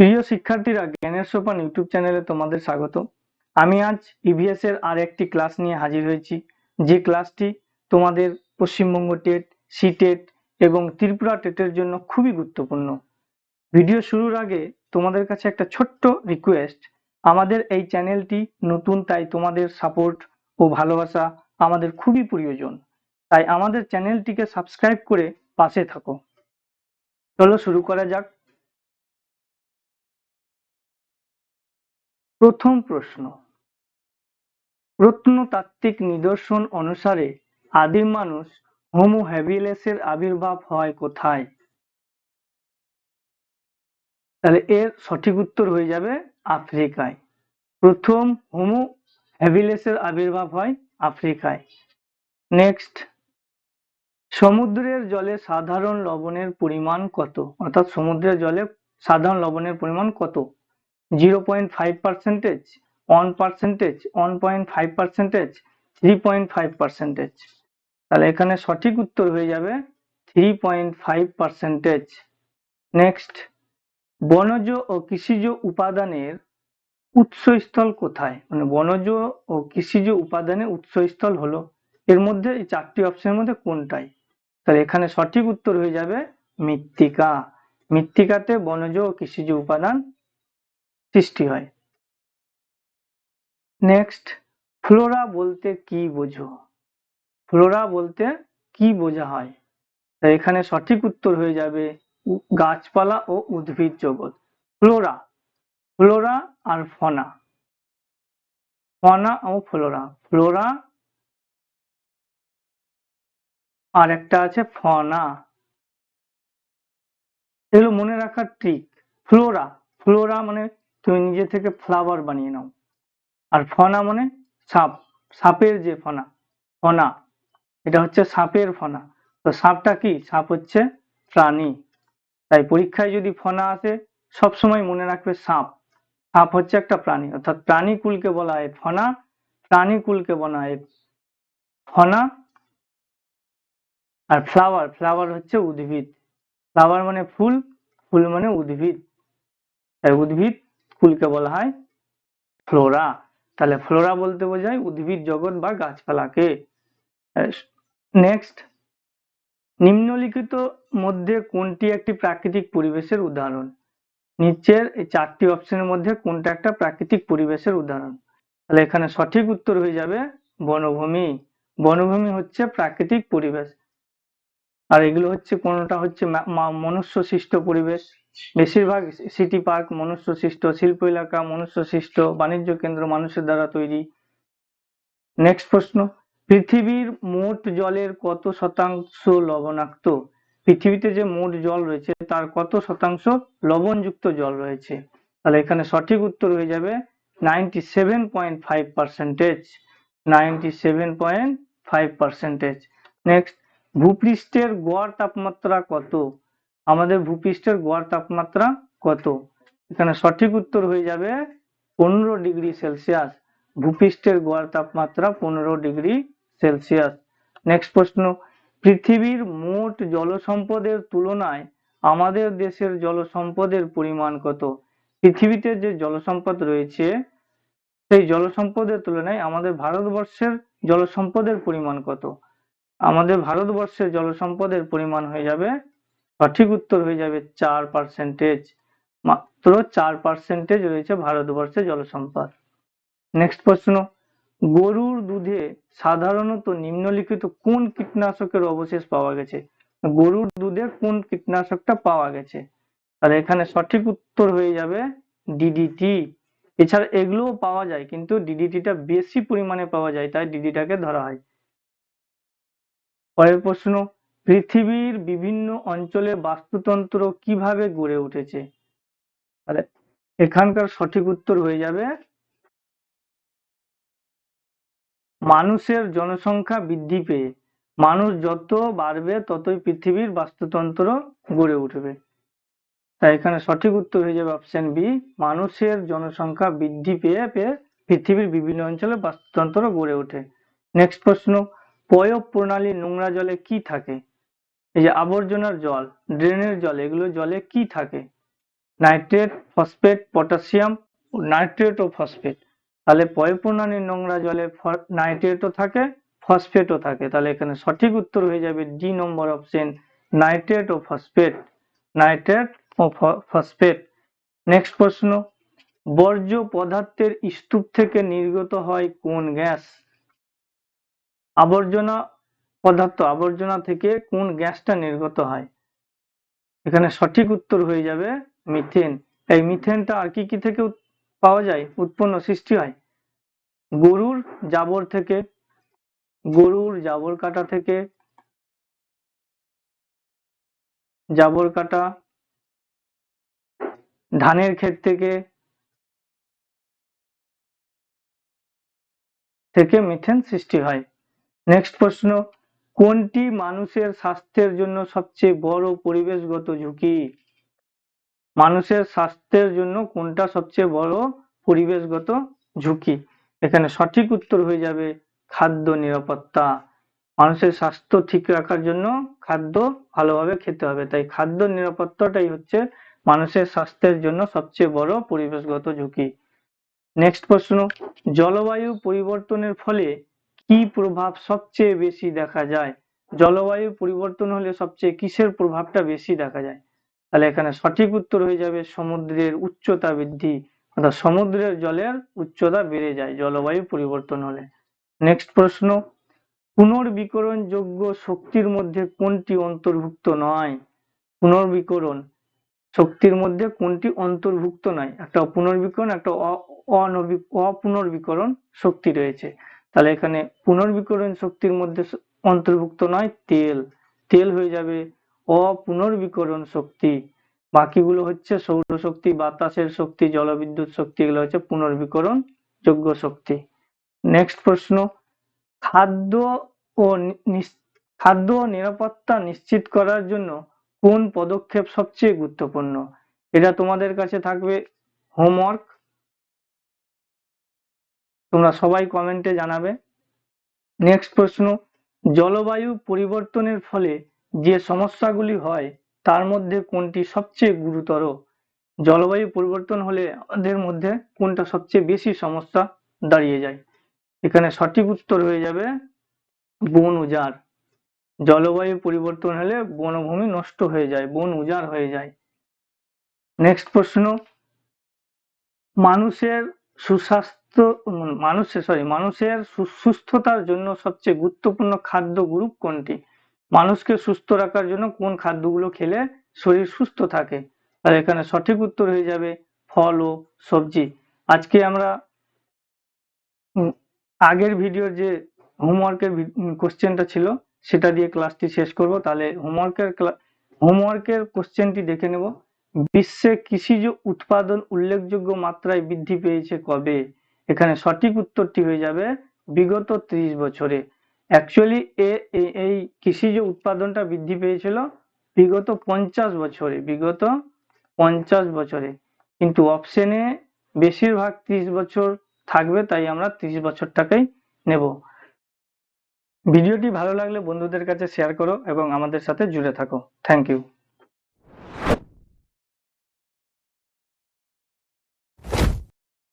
প্রিয় শিক্ষার্থীরা, জ্ঞানের সোপান ইউটিউব চ্যানেলে তোমাদের স্বাগত। আমি আজ ইভিএস এর আর একটি ক্লাস নিয়ে হাজির হয়েছি। যে ক্লাসটি তোমাদের পশ্চিমবঙ্গ টেট সিটেট এবং ত্রিপুরা টেটের জন্য খুবই গুরুত্বপূর্ণ। ভিডিও শুরুর আগে তোমাদের কাছে একটা ছোট্ট রিকোয়েস্ট আমাদের এই চ্যানেলটি নতুন, তাই তোমাদের সাপোর্ট ও ভালোবাসা আমাদের খুবই প্রয়োজন। তাই আমাদের চ্যানেলটিকে সাবস্ক্রাইব করে পাশে থাকো। চলো শুরু করা যাক। প্রথম প্রশ্ন। প্রত্নতাত্ত্বিক নিদর্শন অনুসারে আদিম মানুষ হোমো হ্যাবিলেসের আবির্ভাব হয় কোথায়? তাহলে এর সঠিক উত্তর হয়ে যাবে আফ্রিকায়। প্রথম হোমো হ্যাবিলেসের আবির্ভাব হয় আফ্রিকায়। নেক্সট সমুদ্রের জলে সাধারণ লবণের পরিমাণ কত? অর্থাৎ সমুদ্রের জলে সাধারণ লবণের পরিমাণ কত? Zero point five percentage one percentage one point five percentage three point five percentage তাহলে এখানে সঠিক উত্তর হয়ে যাবে three point five percentage next বনজ ও কৃষিজ উপাদানের উৎসস্থল কোথায়? মানে বনজ ও কৃষিজ উপাদানের উৎসস্থল হলো। এর মধ্যে এই চারটি অপশনের মধ্যে কোনটাই? তাহলে এখানে সঠিক উত্তর হয়ে যাবে মৃত্তিকা। মৃত্তিকাতে বনজ ও কৃষিজ উপাদান সৃষ্টি হয়। নেক্সট ফ্লোরা বলতে কি বোঝো? ফ্লোরা বলতে কি বোঝা হয়? তাই এখানে সঠিক উত্তর হয়ে যাবে গাছপালা ও উদ্ভিদ জগৎ। ফ্লোরা ফ্লোরা আর ফনা ফনা ও ফ্লোরা ফ্লোরা আর একটা আছে ফনা এগুলো মনে রাখার ট্রিক ফ্লোরা ফ্লোরা মানে তুমি নিজে থেকে ফ্লাওয়ার বানিয়ে নাও। আর ফনা মানে সাপ। সাপের যে ফনা ফনা, এটা হচ্ছে সাপের ফনা। তো সাপটা কি? সাপ হচ্ছে প্রাণী। তাই পরীক্ষায় যদি ফনা আসে, সবসময় মনে রাখবে সাপ। সাপ হচ্ছে একটা প্রাণী। অর্থাৎ প্রাণীকুলকে বলা হয় ফনা, প্রাণীকুলকে বলা হয় ফনা আর ফ্লাওয়ার ফ্লাওয়ার হচ্ছে উদ্ভিদ। ফ্লাওয়ার মানে ফুল ফুল মানে উদ্ভিদ। তাই উদ্ভিদ ফুলকে বলা হয় ফ্লোরা। তাহলে ফ্লোরা বলতে বোঝায় উদ্ভিদ জগৎ বা গাছপালাকে। নেক্সট। নিম্নলিখিত মধ্যে কোনটি একটি প্রাকৃতিক পরিবেশের উদাহরণ? নিচের এই চারটি অপশনের মধ্যে কোনটা একটা প্রাকৃতিক পরিবেশের উদাহরণ? তাহলে এখানে সঠিক উত্তর হয়ে যাবে বনভূমি। বনভূমি হচ্ছে প্রাকৃতিক পরিবেশ। আর এগুলো হচ্ছে কোনটা হচ্ছে মনুষ্য সৃষ্ট পরিবেশ। বেশিরভাগ সিটি পার্ক মনুষ্য সৃষ্ট শিল্প এলাকা মনুষ্য সৃষ্ট বাণিজ্য কেন্দ্র মানুষের দ্বারা তৈরি। নেক্সট প্রশ্ন, পৃথিবীর মোট জলের কত শতাংশ লবণাক্ত? পৃথিবীতে যে মোট জল রয়েছে, তার কত শতাংশ লবণযুক্ত জল রয়েছে? তাহলে এখানে সঠিক উত্তর হয়ে যাবে ninety seven point five percentage ninety seven point five percentage next ভূপৃষ্ঠের গড় তাপমাত্রা কত? আমাদের ভূপৃষ্ঠের গড় তাপমাত্রা কত? এখানে সঠিক উত্তর হয়ে যাবে পনেরো ডিগ্রি সেলসিয়াস। ভূপৃষ্ঠের গড় তাপমাত্রা পনেরো ডিগ্রি সেলসিয়াস। নেক্সট প্রশ্ন, পৃথিবীর মোট জলসম্পদের তুলনায় আমাদের দেশের জলসম্পদের পরিমাণ কত? পৃথিবীতে যে জলসম্পদ রয়েছে, সেই জলসম্পদের তুলনায় আমাদের ভারতবর্ষের জলসম্পদের পরিমাণ কত? আমাদের ভারতবর্ষের জলসম্পদের পরিমাণ হয়ে যাবে, সঠিক উত্তর হয়ে যাবে চার পার্সেন্টেজ মাত্র চার পার্সেন্টেজ রয়েছে ভারতবর্ষে জলসম্পদ। নেক্সট প্রশ্ন, গরুর দুধে সাধারণত নিম্নলিখিত কোন কীটনাশকের অবশেষ পাওয়া গেছে? গরুর দুধে কোন কীটনাশকটা পাওয়া গেছে? তাহলে এখানে সঠিক উত্তর হয়ে যাবে ডিডিটি এছাড়া এগুলোও পাওয়া যায়, কিন্তু ডিডিটিটা বেশি পরিমাণে পাওয়া যায়, তাই ডিডিটাকে ধরা হয়। পরের প্রশ্ন, পৃথিবীর বিভিন্ন অঞ্চলে বাস্তুতন্ত্র কীভাবে গড়ে উঠেছে? তাহলে এখানকার সঠিক উত্তর হয়ে যাবে, মানুষের জনসংখ্যা বৃদ্ধি পেয়ে। মানুষ যত বাড়বে, ততই পৃথিবীর বাস্তুতন্ত্র গড়ে উঠবে। তাই এখানে সঠিক উত্তর হয়ে যাবে অপশন বি মানুষের জনসংখ্যা বৃদ্ধি পেয়ে পেয়ে পৃথিবীর বিভিন্ন অঞ্চলে বাস্তুতন্ত্র গড়ে ওঠে। নেক্সট প্রশ্ন পয়ঃ প্রণালী নোংরা জলে কি থাকে? এই যে আবর্জনার জল, ড্রেনের জল, এগুলো জলে কি থাকে? নাইট্রেট, ফসফেট, পটাশিয়াম নাইট্রেট ও ফসফেট। তাহলে পয়ঃপ্রণালীর নোংরা জলে নাইট্রেটও থাকে, ফসফেটও থাকে। তাহলে এখানে সঠিক উত্তর হয়ে যাবে ডি নম্বর অপশন, নাইট্রেট ও ফসফেট। নাইট্রেট ও ফসফেট। নেক্সট প্রশ্ন, বর্জ্য পদার্থের স্তূপ থেকে নির্গত হয় কোন গ্যাস? আবর্জনা পদার্থ, আবর্জনা থেকে কোন গ্যাসটা নির্গত হয়? এখানে সঠিক উত্তর হয়ে যাবে মিথেন। এই মিথেনটা আর কি কি থেকে পাওয়া যায়? উৎপন্ন, সৃষ্টি হয়। গরুর জাবর থেকে, গরুর জাবর কাটা থেকে, জাবর কাটা, ধানের ক্ষেত থেকে থেকে মিথেন সৃষ্টি হয়। নেক্সট প্রশ্ন, কোনটি মানুষের স্বাস্থ্যের জন্য সবচেয়ে বড় পরিবেশগত ঝুঁকি? মানুষের স্বাস্থ্যের জন্য কোনটা সবচেয়ে বড় পরিবেশগত ঝুঁকি? এখানে সঠিক উত্তর হয়ে যাবে খাদ্য নিরাপত্তা। মানুষের স্বাস্থ্য ঠিক রাখার জন্য খাদ্য ভালোভাবে খেতে হবে। তাই খাদ্য নিরাপত্তাটাই হচ্ছে মানুষের স্বাস্থ্যের জন্য সবচেয়ে বড় পরিবেশগত ঝুঁকি। নেক্সট প্রশ্ন, জলবায়ু পরিবর্তনের ফলে কি প্রভাব সবচেয়ে বেশি দেখা যায়? জলবায়ু পরিবর্তন হলে সবচেয়ে কিসের প্রভাবটা বেশি দেখা যায়? তাহলে এখানে সঠিক উত্তর হয়ে যাবে সমুদ্রের উচ্চতা বৃদ্ধি, অর্থাৎ সমুদ্রের জলের উচ্চতা বেড়ে যায় জলবায়ু পরিবর্তন হলে। নেক্সট প্রশ্ন, পুনর্বিকরণযোগ্য শক্তির মধ্যে কোনটি অন্তর্ভুক্ত নয়? পুনর্বিকরণ শক্তির মধ্যে কোনটি অন্তর্ভুক্ত নয়? একটা পুনর্বিকরণ, একটা অনবি- অপুনর্বিকরণ শক্তি রয়েছে। তাহলে এখানে পুনর্বিকরণ শক্তির মধ্যে অন্তর্ভুক্ত নয়, তেল। তেল হয়ে যাবে অপুনর্বিকরণ শক্তি। বাকিগুলো হচ্ছে সৌরশক্তি, বাতাসের শক্তি, জলবিদ্যুৎ শক্তি, এগুলো হচ্ছে পুনর্বিকরণ যোগ্য শক্তি। নেক্সট প্রশ্ন, খাদ্য ও খাদ্য ও নিরাপত্তা নিশ্চিত করার জন্য কোন পদক্ষেপ সবচেয়ে গুরুত্বপূর্ণ? এটা তোমাদের কাছে থাকবে হোমওয়ার্ক। তোমরা সবাই কমেন্টে জানাবে। নেক্সট প্রশ্ন, জলবায়ু পরিবর্তনের ফলে যে সমস্যাগুলি হয়, তার মধ্যে কোনটি সবচেয়ে গুরুতর? জলবায়ু পরিবর্তন হলে আমাদের মধ্যে কোনটা সবচেয়ে বেশি সমস্যা দাঁড়িয়ে যায়? এখানে সঠিক উত্তর হয়ে যাবে, বন উজাড়। জলবায়ু পরিবর্তন হলে বনভূমি নষ্ট হয়ে যায়, বন উজাড় হয়ে যায়। নেক্সট প্রশ্ন, মানুষের সুস্বাস্থ্য উম, মানুষের সরি মানুষের সুস্থতার জন্য সবচেয়ে গুরুত্বপূর্ণ খাদ্য গ্রুপ কোনটি? মানুষকে সুস্থ রাখার জন্য কোন খাদ্যগুলো খেলে শরীর সুস্থ থাকে? আর এখানে সঠিক উত্তর হয়ে যাবে ফল ও সবজি। আজকে আমরা আগের ভিডিওর যে হোমওয়ার্কের কোশ্চেনটা ছিল সেটা দিয়ে ক্লাসটি শেষ করব। তাহলে হোমওয়ার্কের হোমওয়ার্কের কোশ্চেনটি দেখে নেব। বিশ্বে কৃষিজ উৎপাদন উল্লেখযোগ্য মাত্রায় বৃদ্ধি পেয়েছে কবে? এখানে সঠিক উত্তরটি হয়ে যাবে বিগত ত্রিশ বছরে। অ্যাকচুয়ালি এই কৃষিজ উৎপাদনটা বৃদ্ধি পেয়েছিল বিগত পঞ্চাশ বছরে, বিগত পঞ্চাশ বছরে। কিন্তু অপশনে বেশিরভাগ ত্রিশ বছর থাকবে, তাই আমরা ত্রিশ বছরটাকেই নেব। ভিডিওটি ভালো লাগলে বন্ধুদের কাছে শেয়ার করো এবং আমাদের সাথে জুড়ে থাকো। Thank you